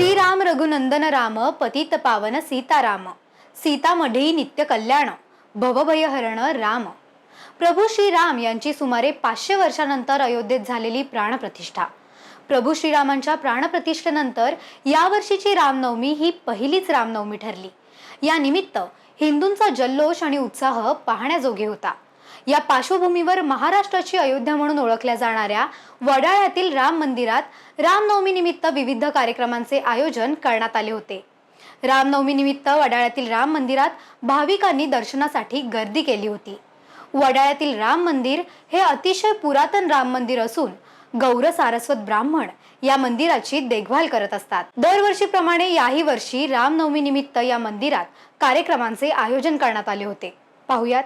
रघुनंदन राम पतित पावन सीताराम. सीतामढी नित्य कल्याण भवभयहरण राम. प्रभू श्रीराम यांची सुमारे पाचशे वर्षानंतर अयोध्येत झालेली प्राणप्रतिष्ठा. प्रभू श्रीरामांच्या प्राणप्रतिष्ठेनंतर यावर्षीची रामनवमी ही पहिलीच रामनवमी ठरली. या निमित्त हिंदूंचा जल्लोष आणि उत्साह पाहण्याजोगे होता. या पार्श्वभूमीवर महाराष्ट्राची अयोध्या म्हणून ओळखल्या जाणाऱ्या वडाळ्यातील राम मंदिरात रामनवमी निमित्त विविध कार्यक्रमांचे आयोजन करण्यात आले होते. रामनवमी निमित्त वडाळ्यातील राम मंदिरात भाविकांनी दर्शनासाठी गर्दी केली होती. वडाळ्यातील राम मंदिर हे अतिशय पुरातन राम मंदिर असून गौर सारस्वत ब्राह्मण या मंदिराची देखभाल करत असतात. दरवर्षीप्रमाणे याही वर्षी रामनवमी निमित्त या मंदिरात कार्यक्रमांचे आयोजन करण्यात आले होते. पाहुयात